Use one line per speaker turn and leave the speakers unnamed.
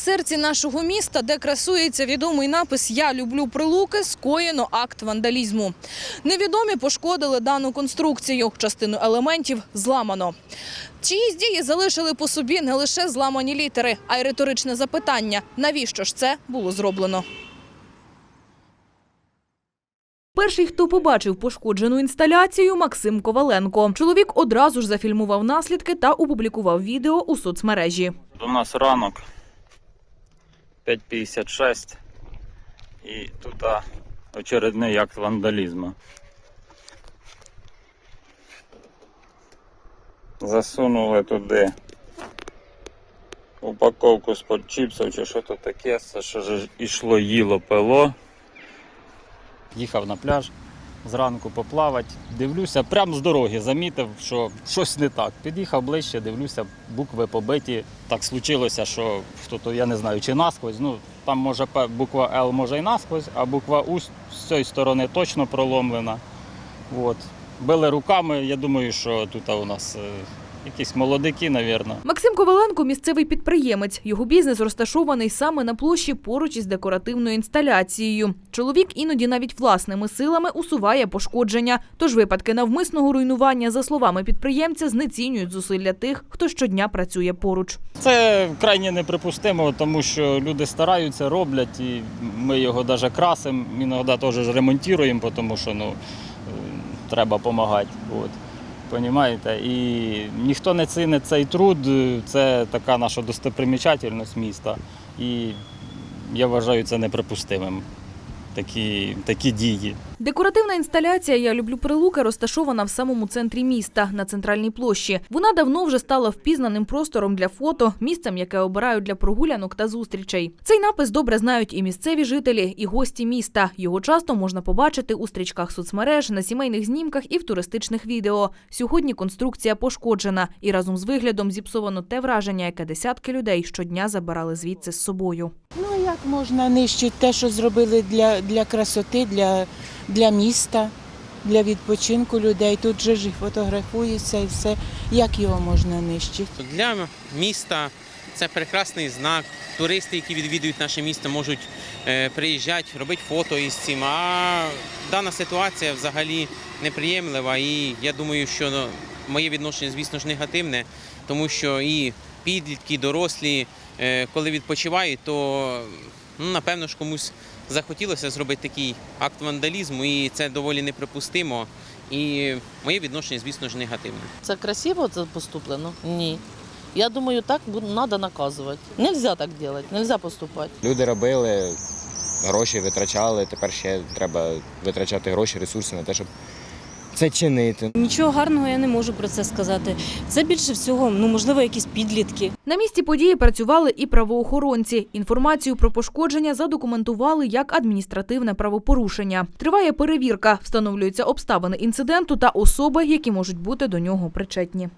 серці нашого міста, де красується відомий напис Я люблю прилуки, скоєно акт вандалізму. Невідомі пошкодили дану конструкцію. Частину елементів зламано. Чиїсь дії залишили по собі не лише зламані літери, а й риторичне запитання: навіщо ж це було зроблено? Перший, хто побачив пошкоджену інсталяцію, Максим Коваленко. Чоловік одразу ж зафільмував наслідки та опублікував відео у соцмережі.
У нас ранок 5.56 і тут очередний акт вандалізму. Засунули туди упаковку з-под чіпсів чи що то таке, це що ж ішло їло пило. Їхав на пляж зранку поплавати. Дивлюся, прямо з дороги замітив, що щось не так. Під'їхав ближче, дивлюся, букви побиті. Так случилося, що хто то я не знаю, чи насквозь. Ну там може буква Л може і насквозь, а буква У з з цієї сторони точно проломлена. От. Били руками, я думаю, що тут у нас е, якісь молодики, мабуть.
Максим Коваленко – місцевий підприємець. Його бізнес розташований саме на площі поруч із декоративною інсталяцією. Чоловік іноді навіть власними силами усуває пошкодження. Тож випадки навмисного руйнування, за словами підприємця, знецінюють зусилля тих, хто щодня працює поруч.
Це крайне неприпустимо, тому що люди стараються, роблять, і ми його навіть красимо, іноді теж ремонтуємо, тому що ну, е, треба допомагати. От. Понімаєте? І ніхто не цінить цей труд, це така наша достопримічательність міста. І я вважаю це неприпустимим. Такі, такі дії.
Декоративна інсталяція «Я люблю прилуки» розташована в самому центрі міста, на центральній площі. Вона давно вже стала впізнаним простором для фото, місцем, яке обирають для прогулянок та зустрічей. Цей напис добре знають і місцеві жителі, і гості міста. Його часто можна побачити у стрічках соцмереж, на сімейних знімках і в туристичних відео. Сьогодні конструкція пошкоджена, і разом з виглядом зіпсовано те враження, яке десятки людей щодня забирали звідси з собою.
Ну як можна нищити те, що зробили для, для красоти, для, для міста, для відпочинку людей? Тут же ж фотографується і все. Як його можна нищити?
Для міста це прекрасний знак. Туристи, які відвідують наше місто, можуть е, приїжджати, робити фото із цим. А дана ситуація взагалі неприємлива. І я думаю, що ну, моє відношення, звісно ж, негативне, тому що і підлітки, і дорослі, е, коли відпочивають, то ну, напевно ж комусь захотілося зробити такий акт вандалізму, і це доволі неприпустимо. І моє відношення, звісно ж, негативне.
Це красиво це поступлено? Ні. Я думаю, так треба наказувати. Нельзя так робити, нельзя поступати.
Люди робили, гроші витрачали, тепер ще треба витрачати гроші, ресурси на те, щоб це чинити.
Нічого гарного я не можу про це сказати. Це більше всього, ну можливо, якісь підлітки.
На місці події працювали і правоохоронці. Інформацію про пошкодження задокументували як адміністративне правопорушення. Триває перевірка, встановлюються обставини інциденту та особи, які можуть бути до нього причетні.